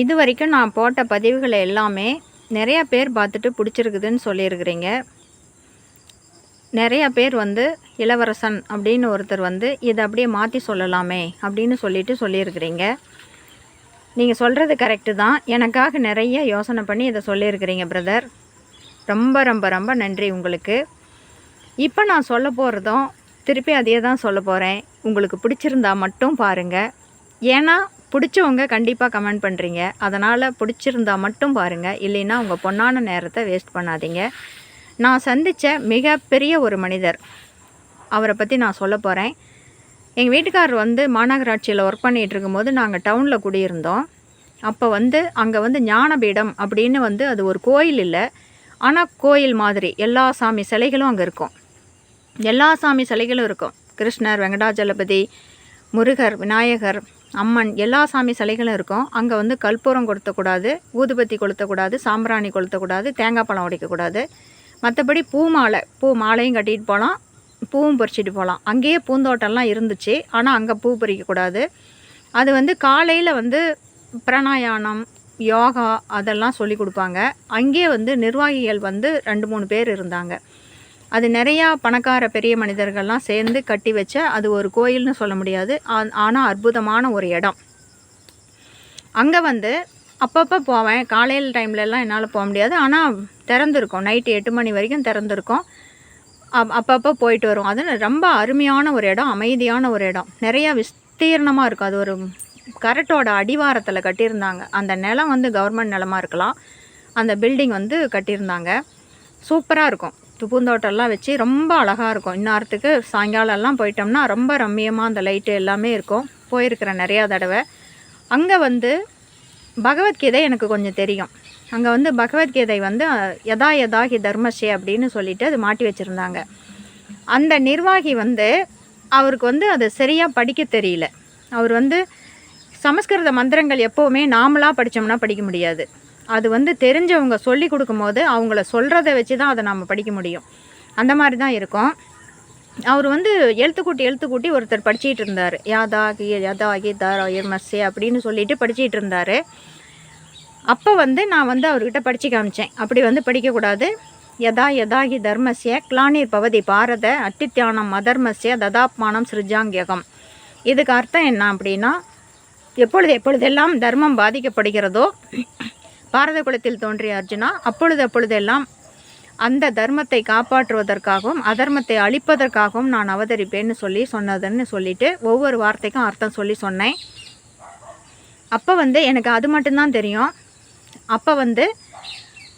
இது வரைக்கும் நான் போட்ட பதிவுகளை எல்லாமே நிறைய பேர் பார்த்துட்டு பிடிச்சிருக்குதுன்னு சொல்லியிருக்கிறீங்க. நிறைய பேர் வந்து இளவரசன் அப்படின்னு ஒருத்தர் வந்து இதை அப்படியே மாற்றி சொல்லலாமே அப்படின்னு சொல்லிட்டு சொல்லியிருக்கிறீங்க. நீங்கள் சொல்கிறது கரெக்டு தான். எனக்காக நிறைய யோசனை பண்ணி இதை சொல்லியிருக்கிறீங்க பிரதர் ரொம்ப ரொம்ப ரொம்ப நன்றி உங்களுக்கு. இப்போ நான் சொல்ல போகிறதும் திருப்பி அதே தான் சொல்ல போகிறேன் உங்களுக்கு பிடிச்சிருந்தா மட்டும் பாருங்கள் ஏன்னா பிடிச்சவங்க கண்டிப்பாக கமெண்ட் பண்ணுறீங்க அதனால் பிடிச்சிருந்தா மட்டும் பாருங்கள் இல்லைன்னா உங்கள் பொண்ணான நேரத்தை வேஸ்ட் பண்ணாதீங்க. நான் சந்தித்த மிகப்பெரிய ஒரு மனிதர். அவரை பற்றி நான் சொல்ல போகிறேன் எங்கள் வீட்டுக்காரர் வந்து மாநகராட்சியில் ஒர்க் பண்ணிகிட்டு இருக்கும்போது நாங்கள் டவுனில் குடியிருந்தோம். அப்போ வந்து அங்கே வந்து ஞானபீடம் அப்படின்னு வந்து அது ஒரு கோயில் இல்லை. ஆனால் கோயில் மாதிரி எல்லா சாமி சிலைகளும் அங்கே இருக்கும். எல்லா சாமி சிலைகளும் இருக்கும். கிருஷ்ணர் வெங்கடாஜலபதி முருகர் விநாயகர் அம்மன் எல்லா சாமி சிலைகளும் இருக்கும். அங்கே வந்து கற்பூரம் கொளுத்தக்கூடாது ஊதுபத்தி கொளுத்தக்கூடாது சாம்பிராணி கொளுத்தக்கூடாது தேங்காய் பழம் உடைக்கக்கூடாது. மற்றபடி பூ மாலை பூ மாலையும் கட்டிட்டு போகலாம் பூவும் பறிச்சிட்டு போகலாம் அங்கேயே பூந்தோட்டம்லாம் இருந்துச்சு ஆனால் அங்கே பூ பறிக்கக்கூடாது அது வந்து காலையில் வந்து பிரணாயானம் யோகா அதெல்லாம் சொல்லி கொடுப்பாங்க. அங்கேயே வந்து நிர்வாகிகள் வந்து ரெண்டு மூணு பேர் இருந்தாங்க. அது நிறையா பணக்கார பெரிய மனிதர்கள்லாம் சேர்ந்து கட்டி வச்ச அது ஒரு கோயில்னு சொல்ல முடியாது. ஆனால் அற்புதமான ஒரு இடம். அங்கே வந்து அப்பப்போ போவேன். காலையில் டைம்லலாம் என்னால் போக முடியாது. ஆனால் திறந்துருக்கும். நைட்டு எட்டு மணி வரைக்கும் திறந்துருக்கும். அப் அப்பப்போ போயிட்டு வரும் அது ரொம்ப அருமையான ஒரு இடம் அமைதியான ஒரு இடம். நிறையா விஸ்தீர்ணமாக இருக்கும். அது ஒரு கரெக்டோட அடிவாரத்தில் கட்டியிருந்தாங்க. அந்த நிலம் வந்து கவர்மெண்ட் நிலமாக இருக்கலாம். அந்த பில்டிங் வந்து கட்டியிருந்தாங்க. சூப்பராக இருக்கும். பூந்தோட்டம்லாம் வச்சு ரொம்ப அழகாக இருக்கும். இன்னாரத்துக்கு சாயங்காலம்லாம் போயிட்டோம்னா ரொம்ப ரம்மியமாக அந்த லைட்டு எல்லாமே இருக்கும். போயிருக்கிறேன் நிறையா தடவை. அங்கே வந்து பகவத்கீதை எனக்கு கொஞ்சம் தெரியும். அங்கே வந்து பகவத்கீதை வந்து யதா யதாகி தர்மஸ்ரீ அப்படின்னு சொல்லிட்டு அது மாட்டி வச்சுருந்தாங்க. அந்த நிர்வாகி வந்து அவருக்கு வந்து அதை சரியாக படிக்க தெரியல. அவர் வந்து சமஸ்கிருத மந்திரங்கள் எப்போவுமே நாமளாக படித்தோம்னா படிக்க முடியாது. அது வந்து தெரிஞ்சவங்க சொல்லி கொடுக்கும்போது அவங்கள சொல்கிறத வச்சு தான் அதை நம்ம படிக்க முடியும். அந்த மாதிரி தான் இருக்கும். அவர் வந்து எழுத்துக்கூட்டி எழுத்துக்கூட்டி ஒருத்தர் படிச்சிகிட்டு இருந்தார். யாதாகி யதாகி தாராயர்மஸ்ஸே அப்படின்னு சொல்லிட்டு படிச்சிகிட்டு இருந்தார். அப்போ வந்து நான் வந்து அவர்கிட்ட படித்து காமிச்சேன். அப்படி வந்து படிக்கக்கூடாது. யதா யதாகி தர்மஸ்ய கிளானிர் பவதி பாரத அத்தித்தியானம் மதர்மசிய ததாப்மானம் சிருஜாங்கியகம். இதுக்கு அர்த்தம் என்ன அப்படின்னா எப்பொழுது எப்பொழுதெல்லாம் தர்மம் பாதிக்கப்படுகிறதோ பாரத குலத்தில் தோன்றிய அர்ஜுனா அப்பொழுது அப்பொழுதெல்லாம் அந்த தர்மத்தை காப்பாற்றுவதற்காகவும் அதர்மத்தை அழிப்பதற்காகவும் நான் அவதரிப்பேன்னு சொல்லி சொன்னதுன்னு சொல்லிட்டு ஒவ்வொரு வார்த்தைக்கும் அர்த்தம் சொல்லி சொன்னேன். அப்போ வந்து எனக்கு அது மட்டும்தான் தெரியும். அப்போ வந்து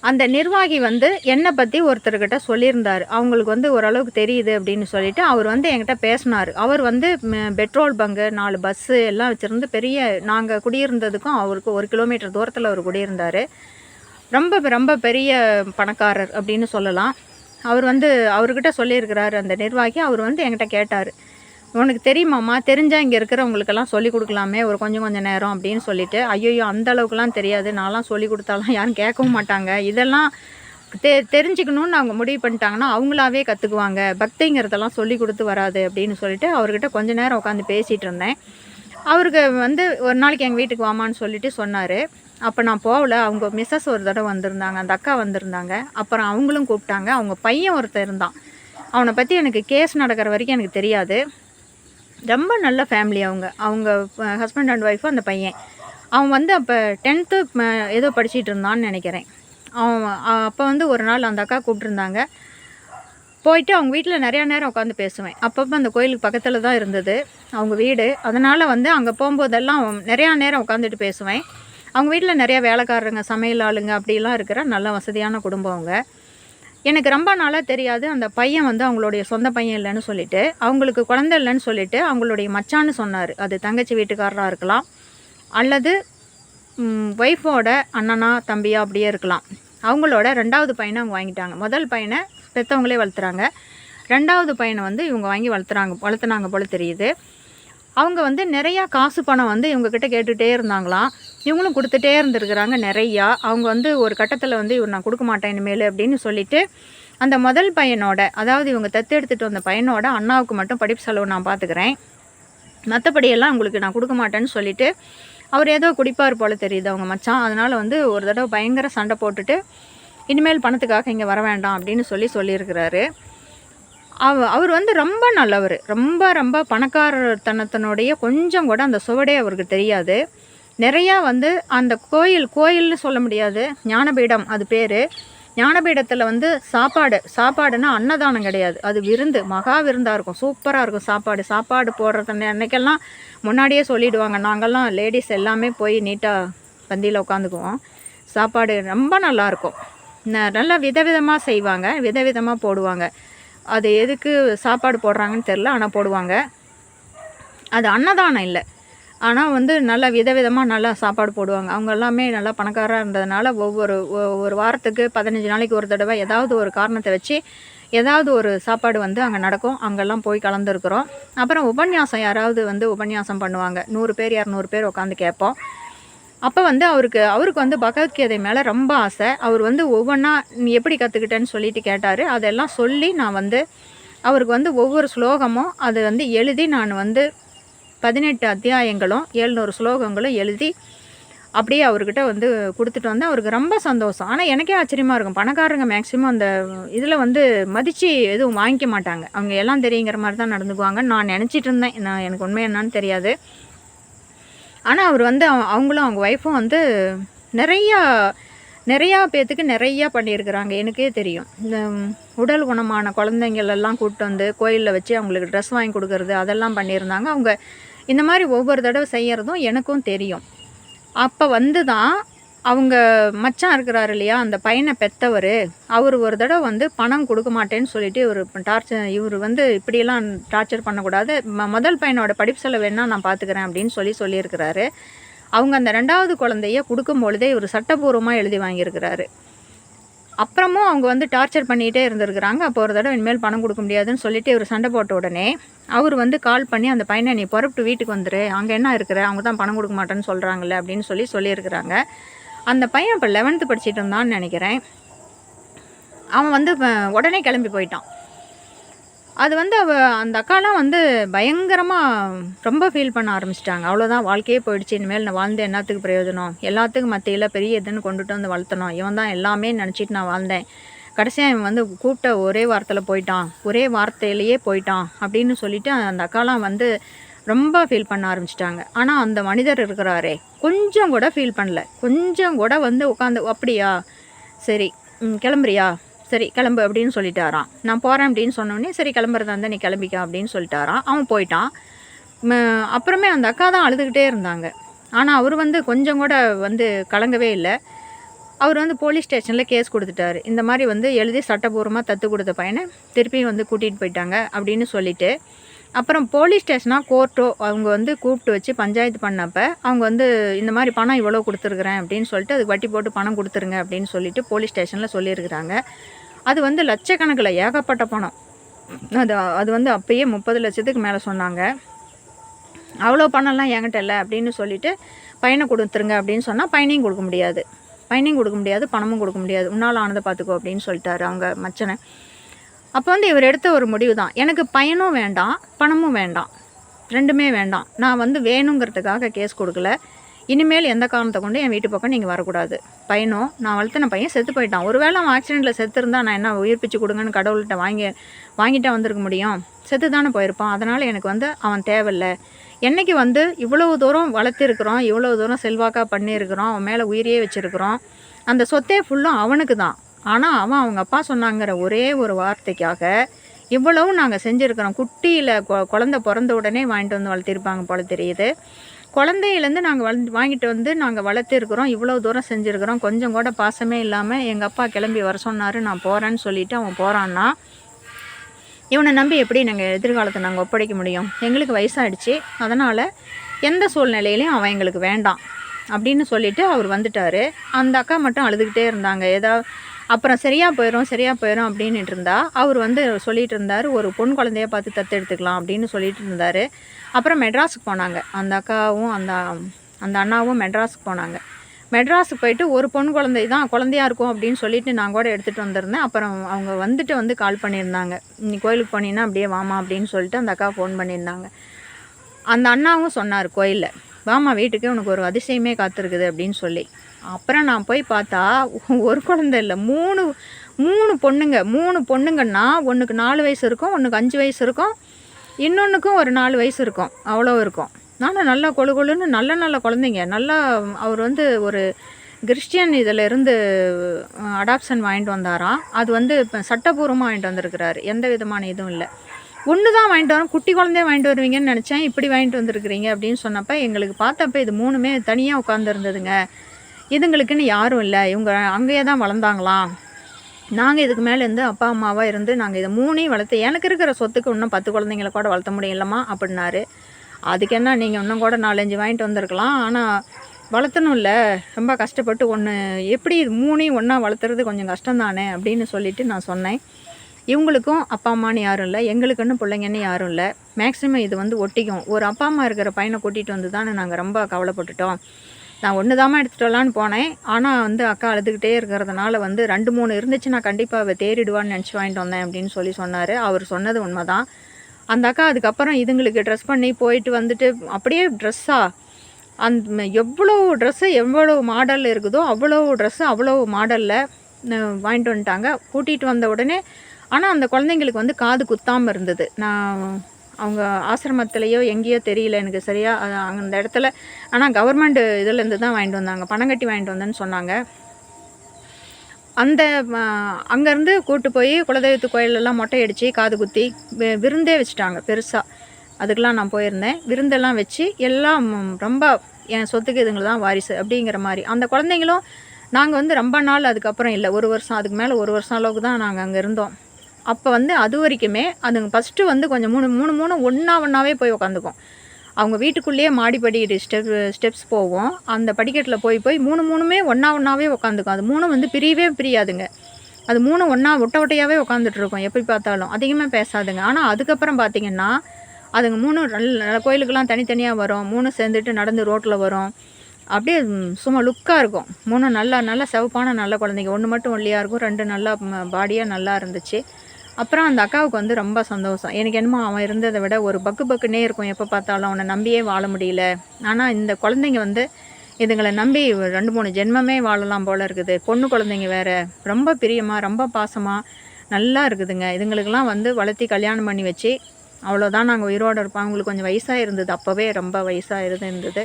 அந்த நிர்வாகி வந்து என்னை பற்றி ஒருத்தர்கிட்ட சொல்லியிருந்தார். அவங்களுக்கு வந்து ஓரளவுக்கு தெரியுது அப்படின்னு சொல்லிட்டு அவர் வந்து என்கிட்ட பேசினார். அவர் வந்து பெட்ரோல் பங்கு நாலு பஸ்ஸு எல்லாம் வச்சுருந்து பெரிய நாங்கள் குடியிருந்ததுக்கும் அவருக்கு ஒரு கிலோமீட்டர் தூரத்தில் அவர் குடியிருந்தார். ரொம்ப ரொம்ப பெரிய பணக்காரர் அப்படின்னு சொல்லலாம். அவர் வந்து அவர்கிட்ட சொல்லியிருக்கிறாரு அந்த நிர்வாகி. அவர் வந்து என்கிட்ட கேட்டார். உனக்கு தெரியுமாம்மா? தெரிஞ்சால் இங்கே இருக்கிறவங்களுக்கெல்லாம் சொல்லி கொடுக்கலாமே ஒரு கொஞ்சம் கொஞ்சம் நேரம் அப்படின்னு சொல்லிட்டு. ஐயோயோ அந்த அளவுக்குலாம் தெரியாது. நான்லாம் சொல்லி கொடுத்தாலாம் யாரும் கேட்கவும் மாட்டாங்க. இதெல்லாம் தெ தெரிஞ்சுக்கணுன்னு அவங்க முடிவு பண்ணிட்டாங்கன்னா அவங்களாவே கற்றுக்குவாங்க பக்திங்கிறதெல்லாம் சொல்லி கொடுத்து வராது அப்படின்னு சொல்லிட்டு அவர்கிட்ட கொஞ்ச நேரம் உட்காந்து பேசிகிட்டு இருந்தேன். அவருக்கு வந்து ஒரு நாளைக்கு எங்கள் வீட்டுக்கு வாமான்னு சொல்லிட்டு சொன்னார். அப்போ நான் போகல. அவங்க மிஸ்ஸஸ் ஒரு தடவை வந்திருந்தாங்க. அந்த அக்கா வந்திருந்தாங்க. அப்புறம் அவங்களும் கூப்பிட்டாங்க. அவங்க பையன் ஒருத்தர் இருந்தான். அவனை பற்றி எனக்கு கேஸ் நடக்கிற வரைக்கும் எனக்கு தெரியாது. ரொம்ப நல்ல ஃபேமிலி அவங்க. அவங்க ஹஸ்பண்ட் அண்ட் ஒய்ஃபும் அந்த பையன். அவன் வந்து அப்போ டென்த்து ஏதோ படிச்சுட்டு இருந்தான்னு நினைக்கிறேன். அவன் அப்போ வந்து ஒரு நாள் அந்த அக்கா கூப்பிட்ருந்தாங்க போயிட்டு அவங்க வீட்டில் நிறையா நேரம் உட்காந்து பேசுவேன். அப்பப்போ அந்த கோயிலுக்கு பக்கத்தில் தான் இருந்தது அவங்க வீடு. அதனால் வந்து அங்கே போகும்போதெல்லாம் நிறையா நேரம் உட்காந்துட்டு பேசுவேன். அவங்க வீட்டில் நிறையா வேலைக்காரருங்க சமையல் ஆளுங்க அப்படிலாம் இருக்கிற நல்ல வசதியான குடும்பம் அவங்க. எனக்கு ரொம்ப நாளாக தெரியாது அந்த பையன் வந்து அவங்களுடைய சொந்த பையன் இல்லைன்னு சொல்லிட்டு. அவங்களுக்கு குழந்தை இல்லைன்னு சொல்லிட்டு அவங்களுடைய மச்சான்னு சொன்னார். அது தங்கச்சி வீட்டுக்காரராக இருக்கலாம். அல்லது ஒய்ஃபோட அண்ணனா தம்பியா அப்படியே இருக்கலாம். அவங்களோட ரெண்டாவது பையனை அவங்க வாங்கிட்டாங்க. முதல் பையனை பெற்றவங்களே வளர்த்துறாங்க. ரெண்டாவது பையனை வந்து இவங்க வாங்கி வளர்த்துறாங்க வளர்த்துனாங்க போல் தெரியுது. அவங்க வந்து நிறையா காசு பணம் வந்து இவங்கக்கிட்ட கேட்டுகிட்டே இருந்தாங்களாம் இவங்களும் கொடுத்துட்டே இருந்திருக்கிறாங்க நிறையா. அவங்க வந்து ஒரு கட்டத்தில் வந்து இவர் நான் கொடுக்க மாட்டேன் இனிமேல் அப்படின்னு சொல்லிட்டு அந்த முதல் பையனோட அதாவது இவங்க தத்து எடுத்துகிட்டு வந்த பையனோட அண்ணாவுக்கு மட்டும் படிப்பு செலவு நான் பார்த்துக்கிறேன் மற்றபடியெல்லாம் உங்களுக்கு நான் கொடுக்க மாட்டேன்னு சொல்லிவிட்டு அவர் ஏதோ குடிப்பார் போல் தெரியுது அவங்க மச்சான். அதனால் வந்து ஒரு தடவை பயங்கர சண்டை போட்டுட்டு இனிமேல் பணத்துக்காக இங்கே வர வேண்டாம் அப்படின்னு சொல்லி சொல்லியிருக்கிறாரு. அவ அவர் வந்து ரொம்ப நல்லவர். ரொம்ப ரொம்ப பணக்காரத்தனத்தினுடைய கொஞ்சம் கூட அந்த சுவடே அவருக்கு தெரியாது. நிறையா வந்து அந்த கோயில் கோயில்னு சொல்ல முடியாது. ஞானபீடம் அது பேர். ஞானபீடத்தில் வந்து சாப்பாடு சாப்பாடுனா அன்னதானம் கிடையாது. அது விருந்து மகா விருந்தாக இருக்கும். சூப்பராக இருக்கும் சாப்பாடு. சாப்பாடு போடுறது அன்னைக்கெல்லாம் முன்னாடியே சொல்லிவிடுவாங்க நாங்கள்லாம் லேடிஸ் எல்லாமே போய் நீட்டாக பந்தியில் உட்காந்துக்குவோம். சாப்பாடு ரொம்ப நல்லாயிருக்கும் ந- நல்லா விதவிதமாக செய்வாங்க. விதவிதமாக போடுவாங்க. அது எதுக்கு சாப்பாடு போடுறாங்கன்னு தெரில ஆனால் போடுவாங்க. அது அன்னதானம் இல்லை. ஆனால் வந்து நல்லா விதவிதமாக நல்லா சாப்பாடு போடுவாங்க. அவங்க எல்லாமே நல்லா பணக்காரராக இருந்ததுனால ஒவ்வொரு ஒரு வாரத்துக்கு பதினஞ்சு நாளைக்கு ஒரு தடவை ஏதாவது ஒரு காரணத்தை வச்சு ஏதாவது ஒரு சாப்பாடு வந்து அங்கே நடக்கும். அங்கெல்லாம் போய் கலந்துருக்குறோம். அப்புறம் உபன்யாசம் யாராவது வந்து உபன்யாசம் பண்ணுவாங்க. நூறு பேர் இரநூறு பேர் உட்காந்து கேட்போம். அப்போ வந்து அவருக்கு அவருக்கு வந்து பகவத்கீதை மேலே ரொம்ப ஆசை. அவர் வந்து ஒவ்வொன்றா நீ எப்படி கற்றுக்கிட்டேன்னு சொல்லிட்டு கேட்டார். அதெல்லாம் சொல்லி நான் வந்து அவருக்கு வந்து ஒவ்வொரு ஸ்லோகமும் அது வந்து எழுதி நான் வந்து பதினெட்டு அத்தியாயங்களும் எழுநூறு ஸ்லோகங்களும் எழுதி அப்படியே அவர்கிட்ட வந்து கொடுத்துட்டு வந்தேன். அவருக்கு ரொம்ப சந்தோஷம். ஆனால் எனக்கே ஆச்சரியமாக இருக்கும். பணக்காரங்க மேக்ஸிமம் அந்த இதில் வந்து மதித்து எதுவும் வாங்கிக்க மாட்டாங்க. அவங்க எல்லாம் தெரியுங்கிற மாதிரி தான் நடந்துக்குவாங்க நான் நினச்சிட்டு இருந்தேன். நான் எனக்கு உண்மை என்னன்னு தெரியாது. ஆனால் அவர் வந்து அவ- அவங்களும் அவங்க ஒய்ஃபும் வந்து நிறையா நிறையா பேர்த்துக்கு நிறையா பண்ணியிருக்கிறாங்க. எனக்கே தெரியும். இந்த உடல் குணமான குழந்தைங்களெல்லாம் கூப்பிட்டு வந்து கோயிலில் வச்சு அவங்களுக்கு ட்ரெஸ் வாங்கி கொடுக்கறது அதெல்லாம் பண்ணியிருந்தாங்க. அவங்க இந்த மாதிரி ஒவ்வொரு தடவை செய்கிறதும் எனக்கும் தெரியும். அப்போ வந்து தான் அவங்க மச்சான் இருக்கிறாரு இல்லையா அந்த பையனை பெத்தவர் அவர் ஒரு தடவை வந்து பணம் கொடுக்க மாட்டேன்னு சொல்லிட்டு இவர் டார்ச்சர் இவர் வந்து இப்படியெல்லாம் டார்ச்சர் பண்ணக்கூடாது. ம முதல் பையனோட படிப்பு செலவு வேணால் நான் பார்த்துக்கிறேன் அப்படின்னு சொல்லி சொல்லியிருக்கிறாரு. அவங்க அந்த ரெண்டாவது குழந்தைய கொடுக்கும் பொழுதே இவர் சட்டபூர்வமாக எழுதி வாங்கியிருக்கிறாரு. அப்புறமும் அவங்க வந்து டார்ச்சர் பண்ணிகிட்டே இருந்திருக்கிறாங்க. அப்போ ஒரு தடவை இனிமேல் பணம் கொடுக்க முடியாதுன்னு சொல்லிட்டு இவர் சண்டை போட்ட உடனே அவர் வந்து கால் பண்ணி அந்த பையனை நீ புறப்பட்டு வீட்டுக்கு வந்துரு. அங்கே என்ன இருக்கிற? அவங்க தான் பணம் கொடுக்க மாட்டேன்னு சொல்கிறாங்களே அப்படின்னு சொல்லி சொல்லியிருக்கிறாங்க. அந்த பையன் இப்போ லெவன்த்து படிச்சிட்டு இருந்தான்னு நினைக்கிறேன். அவன் வந்து உடனே கிளம்பி போயிட்டான். அது வந்து அவ அந்த அக்காலாம் வந்து பயங்கரமாக ரொம்ப ஃபீல் பண்ண ஆரம்பிச்சிட்டாங்க. அவ்வளோதான் வாழ்க்கையே போயிடுச்சு. இனிமேல் நான் வாழ்ந்து என்னத்துக்கு பிரயோஜனம்? எல்லாத்துக்கும் மத்தியில் பெரிய இதுன்னு கொண்டுட்டு வந்து வளர்த்தணும். இவன் தான் எல்லாமே நினச்சிட்டு நான் வாழ்ந்தேன். கடைசியாக இவன் வந்து கூப்பிட்ட ஒரே வாரத்தில் போயிட்டான். ஒரே வார்த்தையிலேயே போயிட்டான் அப்படின்னு சொல்லிட்டு அந்த அக்காலாம் வந்து ரொம்ப ஃபீல் பண்ண ஆரம்பிச்சிட்டாங்க. ஆனால் அந்த மனிதர் இருக்கிறாரே கொஞ்சம் கூட ஃபீல் பண்ணல. கொஞ்சம் கூட வந்து உட்காந்து அப்படியா? சரி கிளம்புறியா? சரி கிளம்பு அப்படின்னு சொல்லிட்டாராம். நான் போகிறேன் அப்படின்னு சொன்னோடனே சரி கிளம்புறதா இருந்தால் நீ கிளம்பிக்க அப்படின்னு சொல்லிட்டாராம். அவன் போயிட்டான். அப்புறமே அந்த அக்கா தான் அழுதுகிட்டே இருந்தாங்க. ஆனால் அவர் வந்து கொஞ்சம் கூட வந்து கலங்கவே இல்லை. அவர் வந்து போலீஸ் ஸ்டேஷனில் கேஸ் கொடுத்துட்டாரு. இந்த மாதிரி வந்து எழுதி சட்டபூர்வமாக தத்து கொடுத்த பையனை திருப்பியும் வந்து கூட்டிகிட்டு போயிட்டாங்க அப்படின்னு சொல்லிவிட்டு அப்புறம் போலீஸ் ஸ்டேஷனா கோர்ட்டோ அவங்க வந்து கூப்பிட்டு வச்சு பஞ்சாயத்து பண்ணப்ப அவங்க வந்து இந்த மாதிரி பணம் இவ்வளோ கொடுத்துருக்குறேன் அப்படின்னு சொல்லிட்டு அதுக்கு வட்டி போட்டு பணம் கொடுத்துருங்க அப்படின்னு சொல்லிட்டு போலீஸ் ஸ்டேஷனில் சொல்லியிருக்கிறாங்க. அது வந்து லட்சக்கணக்கில் ஏகப்பட்ட பணம். அது அது வந்து அப்பயே முப்பது லட்சத்துக்கு மேலே சொன்னாங்க. அவ்வளோ பணம்லாம் என்கிட்ட இல்லை அப்படின்னு சொல்லிட்டு பையனை கொடுத்துருங்க அப்படின்னு சொன்னால் பையனையும் கொடுக்க முடியாது. பையனையும் கொடுக்க முடியாது பணமும் கொடுக்க முடியாது. உன்னால் ஆனதை பார்த்துக்கோ அப்படின்னு சொல்லிட்டாரு அவங்க மச்சனை. அப்போ வந்து இவர் எடுத்த ஒரு முடிவு தான் எனக்கு பையனும் வேண்டாம் பணமும் வேண்டாம். ரெண்டுமே வேண்டாம். நான் வந்து வேணுங்கிறதுக்காக கேஸ் கொடுக்கல. இனிமேல் எந்த காரணத்தை கொண்டு என் வீட்டு பக்கம் நீங்கள் வரக்கூடாது. பையனும் நான் வளர்த்தின பையன் செத்து போயிட்டான். ஒருவேளை அவன் ஆக்சிடெண்ட்டில் செத்து நான் என்ன உயிர் பிச்சு கொடுங்கன்னு கடவுள்கிட்ட வாங்கி வாங்கிட்டா வந்திருக்க முடியும்? செத்து தானே போயிருப்பான். அதனால் எனக்கு வந்து அவன் தேவையில்லை. என்னைக்கு வந்து இவ்வளவு தூரம் வளர்த்திருக்கிறோம் இவ்வளவு தூரம் செல்வாக்காக பண்ணியிருக்கிறோம் அவன் மேலே உயிரியே வச்சுருக்கிறோம் அந்த சொத்தே ஃபுல்லும் அவனுக்கு தான் ஆனால் அவன் அவங்க அப்பா சொன்னாங்கிற ஒரே ஒரு வார்த்தைக்காக இவ்வளவு நாங்கள் செஞ்சுருக்கிறோம். குட்டியில் குழந்த பிறந்த உடனே வாங்கிட்டு வந்து வளர்த்திருப்பாங்க போல தெரியுது. குழந்தையிலேருந்து நாங்கள் வள வாங்கிட்டு வந்து நாங்கள் வளர்த்துருக்குறோம். இவ்வளோ தூரம் செஞ்சுருக்குறோம். கொஞ்சம் கூட பாசமே இல்லாமல் எங்கள் அப்பா கிளம்பி வர சொன்னார். நான் போகிறேன்னு சொல்லிட்டு அவன் போகிறான்னா இவனை நம்பி எப்படி நாங்கள் எதிர்காலத்தை நாங்கள் ஒப்படைக்க முடியும்? எங்களுக்கு வயசாயிடுச்சு. அதனால் எந்த சூழ்நிலையிலையும் அவன் எங்களுக்கு வேண்டாம். அப்படின்னு சொல்லிவிட்டு அவர் வந்துட்டார். அந்த அக்கா மட்டும் அழுதுகிட்டே இருந்தாங்க. ஏதோ அப்புறம் சரியாக போயிடும் சரியாக போயிடும் அப்படின்னு இருந்தா அவர் வந்து சொல்லிட்டு இருந்தார் ஒரு பொன் குழந்தைய பார்த்து தத்து எடுத்துக்கலாம் அப்படின்னு சொல்லிட்டு இருந்தார் அப்புறம் மெட்ராஸுக்கு போனாங்க. அந்த அக்காவும் அந்த அந்த அண்ணாவும் மெட்ராஸுக்கு போனாங்க. மெட்ராஸுக்கு போயிட்டு ஒரு பொன் குழந்தை தான் குழந்தையாக இருக்கும் அப்படின்னு சொல்லிட்டு நான் கூட எடுத்துகிட்டு வந்திருந்தேன். அப்புறம் அவங்க வந்துட்டு வந்து கால் பண்ணியிருந்தாங்க. நீ கோயிலுக்கு போனீங்கன்னா அப்படியே வாமா அப்படின்னு சொல்லிட்டு அந்த அக்கா ஃபோன் பண்ணியிருந்தாங்க. அந்த அண்ணாவும் சொன்னார் கோயிலில் வாமா வீட்டுக்கு உனக்கு ஒரு அதிசயமே காத்திருக்குது அப்படின்னு சொல்லி. அப்புறம் நான் போய் பார்த்தா ஒரு குழந்தை இல்லை. மூணு மூணு பொண்ணுங்க. மூணு பொண்ணுங்கன்னா ஒன்றுக்கு நாலு வயசு இருக்கும் ஒன்றுக்கு அஞ்சு வயசு இருக்கும். இன்னொன்றுக்கும் ஒரு நாலு வயசு இருக்கும். அவ்வளோ இருக்கும். நானும் நல்லா கொழு கொழுன்னு நல்ல நல்ல குழந்தைங்க. நல்லா அவர் வந்து ஒரு கிறிஸ்டியன் இதில் இருந்து அடாப்ஷன் வாங்கிட்டு வந்தாராம். அது வந்து இப்போ சட்டபூர்வமாக வாங்கிட்டு வந்திருக்கிறாரு. எந்த விதமான இதுவும் இல்லை. ஒன்று தான் வாங்கிட்டு வரோம். குட்டி குழந்தைய வாங்கிட்டு வருவீங்கன்னு நினச்சேன். இப்படி வாங்கிட்டு வந்திருக்கிறீங்க அப்படின்னு சொன்னப்போ எங்களுக்கு பார்த்தப்ப இது மூணுமே தனியாக உட்காந்துருந்ததுங்க இதுங்களுக்குன்னு யாரும் இல்லை. இவங்க அங்கேயே தான் வளர்ந்தாங்களாம். நாங்கள் இதுக்கு மேலே இருந்து அப்பா அம்மாவாக இருந்து நாங்கள் இதை மூணையும் வளர்த்து எனக்கு இருக்கிற சொத்துக்கு இன்னும் பத்து குழந்தைங்கள கூட வளர்த்த முடியலம்மா அப்படின்னாரு. அதுக்கு என்ன நீங்கள் இன்னும் கூட நாலஞ்சு வாங்கிட்டு வந்திருக்கலாம். ஆனால் வளர்த்தணும்ல ரொம்ப கஷ்டப்பட்டு ஒன்று எப்படி இது மூணையும் ஒன்றா வளர்த்துறது கொஞ்சம் கஷ்டம் தானே அப்படின்னு சொல்லிட்டு நான் சொன்னேன். இவங்களுக்கும் அப்பா அம்மான்னு யாரும் இல்லை. எங்களுக்குன்னு பிள்ளைங்கன்னு யாரும் இல்லை. மேக்ஸிமம் இது வந்து ஒட்டிக்கும். ஒரு அப்பா அம்மா இருக்கிற பையனை கூட்டிகிட்டு வந்து தானே நாங்கள் ரொம்ப கவலைப்பட்டுட்டோம். நான் ஒன்று தாம்மா எடுத்துகிட்டு வரலான்னு போனேன். ஆனால் வந்து அக்கா அழுதுகிட்டே இருக்கிறதுனால வந்து ரெண்டு மூணு இருந்துச்சு நான் கண்டிப்பாக அவள் தேறிடுவான்னு நினச்சி வாங்கிட்டு வந்தேன் அப்படின்னு சொல்லி சொன்னார். அவர் சொன்னது உண்மை தான் அந்த அக்கா அதுக்கப்புறம் இதுங்களுக்கு ட்ரெஸ் பண்ணி போயிட்டு வந்துட்டு அப்படியே ட்ரெஸ்ஸாக அந்த எவ்வளோ ட்ரெஸ்ஸு எவ்வளோ மாடல் இருக்குதோ அவ்வளோ ட்ரெஸ்ஸு அவ்வளோ மாடலில் வாங்கிட்டு வந்துட்டாங்க. கூட்டிகிட்டு வந்த உடனே ஆனால் அந்த குழந்தைங்களுக்கு வந்து காது குத்தாமல் இருந்தது. நான் அவங்க ஆசிரமத்திலையோ எங்கேயோ தெரியல எனக்கு சரியாக அந்த இடத்துல. ஆனால் கவர்மெண்ட் இதுலேருந்து தான் வாங்கிட்டு வந்தாங்க. பணம் கட்டி வாங்கிட்டு வந்தேன்னு சொன்னாங்க. அந்த அங்கேருந்து கூட்டு போய் குலதெய்வத்து கோயிலெல்லாம் மொட்டை அடித்து காது குத்தி விருந்தே வச்சுட்டாங்க பெருசாக அதுக்கெலாம் நான் போயிருந்தேன். விருந்தெல்லாம் வச்சு எல்லாம் ரொம்ப என் சொத்துக்கு இதுங்களை தான் வாரிசு அப்படிங்கிற மாதிரி. அந்த குழந்தைங்களும் நாங்கள் வந்து ரொம்ப நாள் அதுக்கப்புறம் இல்லை. ஒரு வருஷம் அதுக்கு மேலே ஒரு வருஷம் அளவுக்கு தான் நாங்கள் அங்கே இருந்தோம். அப்போ வந்து அது வரைக்குமே அதுங்க ஃபஸ்ட்டு வந்து கொஞ்சம் மூணு மூணு மூணு ஒன்றா ஒன்றாவே போய் உட்காந்துக்கும் அவங்க வீட்டுக்குள்ளேயே மாடிப்படி ஸ்டெப் ஸ்டெப்ஸ் போவோம். அந்த படிக்கட்டில் போய் போய் மூணு மூணுமே ஒன்றா ஒன்றாவே உட்காந்துக்கும் அது மூணு வந்து பிரியவே பிரியாதுங்க. அது மூணு ஒன்றா ஒட்ட ஒட்டையாகவே உட்காந்துட்ருக்கும் எப்படி பார்த்தாலும். அதிகமாக பேசாதுங்க. ஆனால் அதுக்கப்புறம் பார்த்திங்கன்னா அதுங்க மூணு நல்ல கோயிலுக்கெல்லாம் தனித்தனியாக வரும். மூணு சேர்ந்துட்டு நடந்து ரோட்டில் வரும். அப்படியே சும்மா லுக்காக இருக்கும். மூணு நல்லா நல்லா செவப்பான நல்ல குழந்தைங்க. ஒன்று மட்டும் ஒல்லியாக இருக்கும். ரெண்டு நல்லா பாடியாக நல்லா இருந்துச்சு. அப்புறம் அந்த அக்காவுக்கு வந்து ரொம்ப சந்தோஷம். எனக்கு என்னமோ அவன் இருந்ததை விட ஒரு பக்கு பக்குன்னே இருக்கும். எப்போ பார்த்தாலும் அவனை நம்பியே வாழ முடியல. ஆனால் இந்த குழந்தைங்க வந்து இதுங்களை நம்பி ரெண்டு மூணு ஜென்மமே வாழலாம் போல் இருக்குது. பொண்ணு குழந்தைங்க வேறு ரொம்ப பிரியமாக ரொம்ப பாசமாக நல்லா இருக்குதுங்க. இதுங்களுக்கெல்லாம் வந்து வளர்த்தி கல்யாணம் பண்ணி வச்சு அவ்வளோதான் நாங்கள் உயிரோடு இருப்போம். அவங்களுக்கு கொஞ்சம் வயசாக இருந்தது. அப்போவே ரொம்ப வயசாக இருந்தது.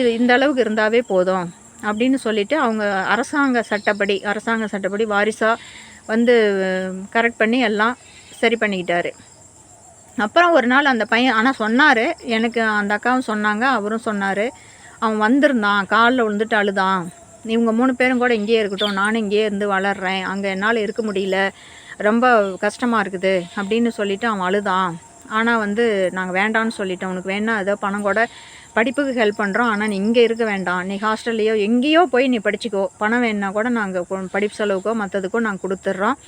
இது இந்த அளவுக்கு இருந்தாவே போதும் அப்படின்னு சொல்லிட்டு அவங்க அரசாங்க சட்டப்படி அரசாங்க சட்டப்படி வாரிசாக வந்து கரெக்ட் பண்ணி எல்லாம் சரி பண்ணிக்கிட்டாரு. அப்புறம் ஒரு நாள் அந்த பையன் ஆனால் சொன்னார். எனக்கு அந்த அக்காவும் சொன்னாங்க அவரும் சொன்னார். அவன் வந்திருந்தான் காலில் விழுந்துட்டு அழுதான். இவங்க மூணு பேரும் கூட இங்கேயே இருக்கட்டும் நானும் இங்கேயே இருந்து வளர்றேன். அங்கே என்னால் இருக்க முடியல. ரொம்ப கஷ்டமாக இருக்குது அப்படின்னு சொல்லிவிட்டு அவன் அழுதான். ஆனால் வந்து நாங்கள் வேண்டான்னு சொல்லிட்டோம். உனக்கு வேணா ஏதோ பணம் கூட படிப்புக்கு ஹெல்ப் பண்ணுறோம் ஆனால் நீ இங்கே இருக்க வேண்டாம். நீ ஹாஸ்டல்லையோ எங்கேயோ போய் நீ படிச்சுக்கோ. பணம் வேணுன்னா கூட நாங்கள் படிப்பு செலவுக்கோ மற்றதுக்கோ நாங்கள் கொடுத்துட்றோம்.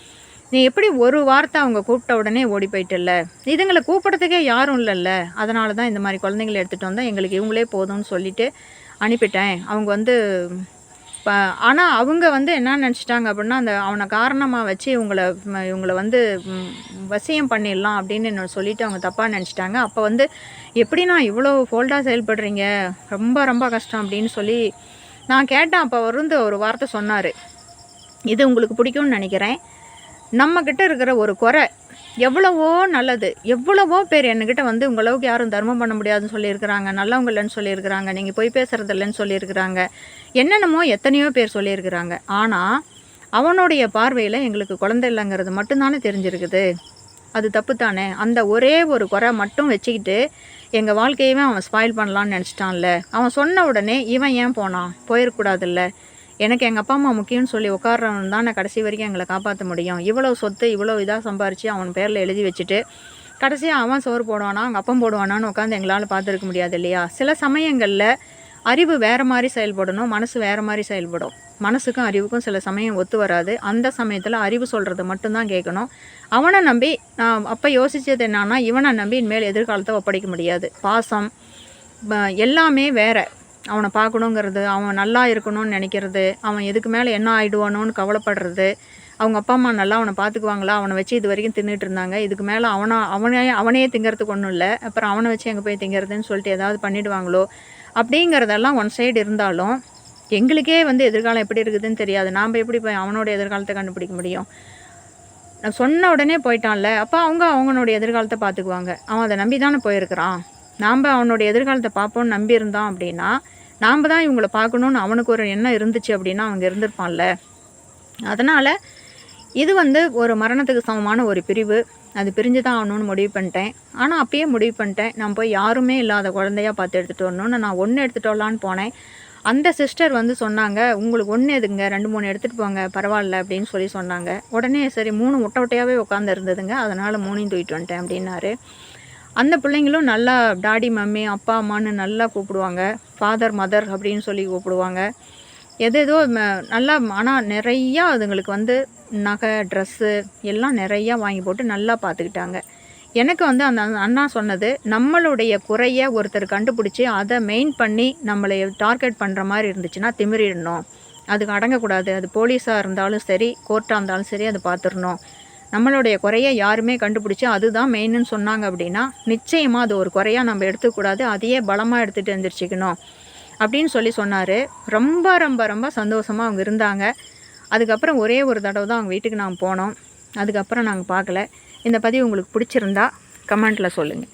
நீ எப்படி ஒரு வார்த்தை அவங்க கூப்பிட்ட உடனே ஓடி போயிட்டல இதுங்களை கூப்பிட்றதுக்கே யாரும் இல்லைல்ல. அதனால தான் இந்த மாதிரி குழந்தைங்களை எடுத்துகிட்டு வந்தால் எங்களுக்கு இவங்களே போதும்னு சொல்லிட்டு அனுப்பிட்டேன். அவங்க வந்து இப்போ ஆனால் அவங்க வந்து என்ன நினச்சிட்டாங்க அப்படின்னா அந்த அவனை காரணமாக வச்சு இவங்களை இவங்களை இவங்கள வந்து வசியம் பண்ணிடலாம் அப்படின்னு என்ன சொல்லிவிட்டு அவங்க தப்பாக நினச்சிட்டாங்க. அப்போ வந்து எப்படிண்ணா இவ்வளோ ஃபோல்டாக செயல்படுறீங்க? ரொம்ப ரொம்ப கஷ்டம் அப்படின்னு சொல்லி நான் கேட்டேன். அப்போ அவர் வந்து ஒரு வார்த்தை சொன்னார். இது உங்களுக்கு பிடிக்கும்னு நினைக்கிறேன். நம்மக்கிட்ட இருக்கிற ஒரு குறை எவ்வளவோ நல்லது. எவ்வளவோ பேர் என்கிட்ட வந்து உங்களவுக்கு யாரும் தர்மம் பண்ண முடியாதுன்னு சொல்லியிருக்கிறாங்க. நல்லவங்க இல்லைன்னு சொல்லியிருக்கிறாங்க. நீங்கள் போய் பேசுறது இல்லைன்னு சொல்லியிருக்கிறாங்க. என்னென்னமோ எத்தனையோ பேர் சொல்லியிருக்கிறாங்க. ஆனால் அவனுடைய பார்வையில் எங்களுக்கு குழந்தை இல்லைங்கிறது மட்டும்தானே தெரிஞ்சிருக்குது. அது தப்பு தானே அந்த ஒரே ஒரு குறை மட்டும் வச்சுக்கிட்டு எங்கள் வாழ்க்கையவே அவன் ஸ்பாயில் பண்ணலான்னு நினச்சிட்டான்ல. அவன் சொன்ன உடனே இவன் ஏன் போனான்? போயிடக்கூடாதுல்ல எனக்கு எங்கள் அப்பா அம்மா முக்கியம்னு சொல்லி உட்கார்றவன் தான் நான் கடைசி வரைக்கும் எங்களை காப்பாற்ற முடியும். இவ்வளோ சொத்து இவ்வளோ இதாக சம்பாரித்து அவன் பேரில் எழுதி வச்சுட்டு கடைசியாக அவன் சோறு போடுவானா அவங்க அப்பம் போடுவானான்னு உட்காந்து எங்களால் பார்த்துருக்க முடியாது இல்லையா? சில சமயங்களில் அறிவு வேறு மாதிரி செயல்படணும் மனசு வேறு மாதிரி செயல்படும். மனசுக்கும் அறிவுக்கும் சில சமயம் ஒத்து வராது. அந்த சமயத்தில் அறிவு சொல்கிறத மட்டும்தான் கேட்கணும். அவனை நம்பி நான் அப்போ யோசித்தது என்னன்னா இவனை நம்பி இனிமேல் எதிர்காலத்தை ஒப்படைக்க முடியாது. பாசம் எல்லாமே வேற. அவனை பார்க்கணுங்கிறது அவன் நல்லா இருக்கணும்னு நினைக்கிறது அவன் எதுக்கு மேலே என்ன ஆகிடுவானோன்னு கவலைப்படுறது. அவங்க அப்பா அம்மா நல்லா அவனை பார்த்துக்குவாங்களா? அவனை வச்சு இது வரைக்கும் தின்னுட்டு இருந்தாங்க. இதுக்கு மேலே அவனை அவனே அவனையே திங்கிறதுக்கு ஒன்றும் இல்லை. அப்புறம் அவனை வச்சு எங்கே போய் திங்கிறதுன்னு சொல்லிட்டு ஏதாவது பண்ணிடுவாங்களோ? அப்படிங்கிறதெல்லாம் ஒன் சைடு இருந்தாலும் எங்களுக்கே வந்து எதிர்காலம் எப்படி இருக்குதுன்னு தெரியாது. நாம் எப்படி போய் அவனோட எதிர்காலத்தை கண்டுபிடிக்க முடியும்? நான் சொன்ன உடனே போயிட்டான்ல. அப்போ அவங்க அவங்களுடைய எதிர்காலத்தை பார்த்துக்குவாங்க. அவன் அதை நம்பி தானே போயிருக்கிறான். நாம் அவனுடைய எதிர்காலத்தை பார்ப்போம்னு நம்பி அப்படின்னா நாம் தான் இவங்களை பார்க்கணுன்னு அவனுக்கு ஒரு எண்ணம் இருந்துச்சு அப்படின்னா அவங்க இருந்திருப்பான்ல. அதனால் இது வந்து ஒரு மரணத்துக்கு சமமான ஒரு பிரிவு. அது பிரிஞ்சு தான் ஆகணும்னு முடிவு பண்ணிட்டேன். ஆனால் அப்பயே முடிவு பண்ணிட்டேன். நான் போய் யாருமே இல்லாத குழந்தையா பார்த்து எடுத்துகிட்டு வரணும்னு. நான் ஒன்று எடுத்துகிட்டு வரலான்னு போனேன். அந்த சிஸ்டர் வந்து சொன்னாங்க உங்களுக்கு ஒன்று எதுங்க ரெண்டு மூணு எடுத்துகிட்டு போங்க பரவாயில்ல அப்படின்னு சொல்லி சொன்னாங்க. உடனே சரி மூணு முட்டை முட்டையாகவே உட்காந்து இருந்ததுங்க. அதனால் மூணையும் தூக்கிட்டு வந்துட்டேன் அப்படின்னாரு. அந்த பிள்ளைங்களும் நல்லா டாடி மம்மி அப்பா அம்மான்னு நல்லா கூப்பிடுவாங்க. ஃபாதர் மதர் அப்படின்னு சொல்லி கூப்பிடுவாங்க. எது ஏதோ ம- நல்லா ஆனால் நிறையா அதுங்களுக்கு வந்து நகை ட்ரெஸ்ஸு எல்லாம் நிறையா வாங்கி போட்டு நல்லா பார்த்துக்கிட்டாங்க. எனக்கு வந்து அந்த அந்த அண்ணா சொன்னது நம்மளுடைய குறைய ஒருத்தர் கண்டுபிடிச்சி அதை மெயின் பண்ணி நம்மளை டார்கெட் பண்ணுற மாதிரி இருந்துச்சுன்னா திமிரிடணும். அதுக்கு அடங்கக்கூடாது. அது போலீஸாக இருந்தாலும் சரி கோர்ட்டாக இருந்தாலும் சரி அதை பார்த்துடணும். நம்மளுடைய குறையை யாருமே கண்டுபிடிச்சி அதுதான் மெயின்னு சொன்னாங்க அப்படின்னா நிச்சயமாக அது ஒரு குறையாக நம்ம எடுத்துக்கூடாது அதையே பலமாக எடுத்துகிட்டு எழுந்திரிச்சிக்கணும் அப்படின்னு சொல்லி சொன்னார். ரொம்ப ரொம்ப ரொம்ப சந்தோஷமாக அவங்க இருந்தாங்க. அதுக்கப்புறம் ஒரே ஒரு தடவை தான் அவங்க வீட்டுக்கு நாங்கள் போனோம். அதுக்கப்புறம் நாங்கள் பார்க்கல. இந்த பதிவு உங்களுக்கு பிடிச்சிருந்தா கமெண்ட்டில் சொல்லுங்கள்